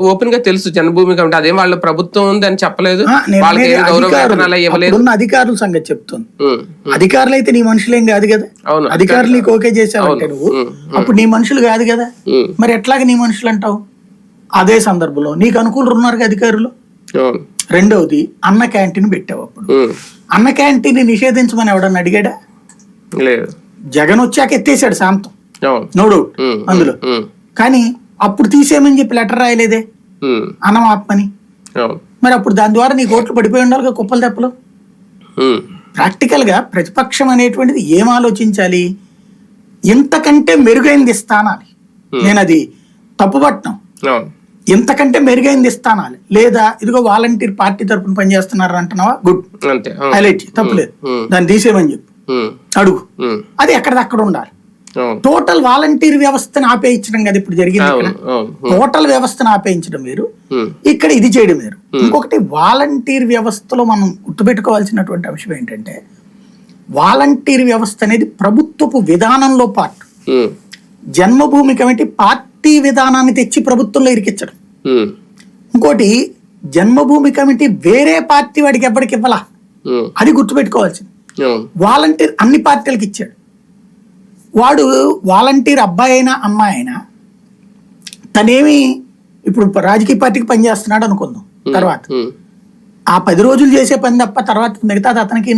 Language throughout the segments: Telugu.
ఓపెన్గా తెలుసు జన్మభూమి కమిటీ అదేం వాళ్ళ ప్రభుత్వం ఉంది అని చెప్పలేదు. ఆ, నేను వాళ్ళకి అనేది ఏం గౌరవ అధికారులు, సంగతి చెప్తుంది అధికారులు అయితే నీ మనుషులేం కాదు కదా? అవును అధికారులు నీకు ఓకే చేసావంటే నువ్వు. అప్పుడు నీ మనుషులు కాదు కదా? మరి ఎట్లాగ నీ మనుషులు అంటావు? అదే సందర్భంలో నీకు అనుకూలు ఉన్నారు అధికారులు? రెండవది అన్న క్యాంటీన్ పెట్టావు అప్పుడు. అన్న క్యాంటీన్ నిషేధించమని ఎవడన్నా అడిగాడా? లేదు. జగన్ వచ్చాక ఎత్తేసాడు శాంతం. No doubt. అందులో. కానీ అప్పుడు తీసేయమని చెప్పి లెటర్ రాయలేదే? అన్నం ఆత్మని మరి అప్పుడు దాని ద్వారా నీ ఓట్లు పడిపోయి ఉండాలి కుప్పలు తెప్పలు? ప్రాక్టికల్గా ప్రతిపక్షం అనేటువంటిది ఏం ఆలోచించాలి? ఇంతకంటే మెరుగైంది ఇస్తానాలి నేను అది తప్పుపట్టడం అవును ఇంతకంటే మెరుగైంది ఇస్తానాలి లేదా ఇదిగో వాలంటీర్ పార్టీ తరపున పనిచేస్తున్నారు అంటున్నావా? గుడ్. హైలైట్ తప్పులేదు దాన్ని తీసేయమని చెప్పు. అడుగు. అది ఎక్కడిదక్కడ ఉండాలి. టోటల్ వాలంటీర్ వ్యవస్థను ఆపేయించడం కదా ఇప్పుడు జరిగింది టోటల్ వ్యవస్థను ఆపేయించడం వేరు. ఉమ్, ఇక్కడ ఇది చేయడం వేరు. ఇంకొకటి వాలంటీర్ వ్యవస్థలో మనం గుర్తుపెట్టుకోవాల్సినటువంటి అంశం ఏంటంటే వాలంటీర్ వ్యవస్థ అనేది ప్రభుత్వపు విధానంలో పార్ట్ జన్మభూమి కమిటీ పార్టీ విధానాన్ని తెచ్చి ప్రభుత్వంలో ఇరికించడం. ఇంకోటి జన్మభూమి కమిటీ వేరే పార్టీ వాడికి ఎప్పటికి ఇవ్వాలా? అది గుర్తుపెట్టుకోవాల్సింది. వాలంటీర్ అన్ని పార్టీలకు ఇచ్చాడు. వాడు వాలంటీర్ అబ్బాయి అయినా అమ్మాయి అయినా తనేమి ఇప్పుడు రాజకీయ పార్టీకి పనిచేస్తున్నాడు అనుకుందాం తర్వాత. ఆ పది రోజులు చేసే పని తప్ప తర్వాత మిగతాది అతనికి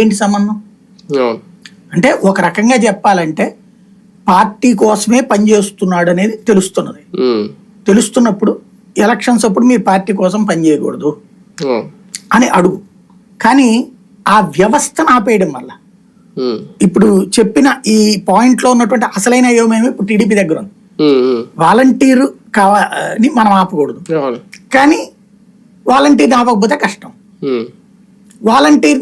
ఏంటి సంబంధం? అంటే ఒక రకంగా చెప్పాలంటే పార్టీ కోసమే పనిచేస్తున్నాడు అనేది తెలుస్తున్నది. తెలుస్తున్నప్పుడు ఎలక్షన్స్ అప్పుడు మీరు పార్టీ కోసం పనిచేయకూడదు అని అడుగు. కానీ ఆ వ్యవస్థను ఆపేయడం వల్ల ఇప్పుడు చెప్పిన ఈ పాయింట్లో ఉన్నటువంటి అసలైన అయోమయం ఇప్పుడు టీడీపీ దగ్గర ఉంది. వాలంటీర్ కావా అని మనం ఆపకూడదు. కానీ వాలంటీర్ని ఆపకపోతే కష్టం. వాలంటీర్ని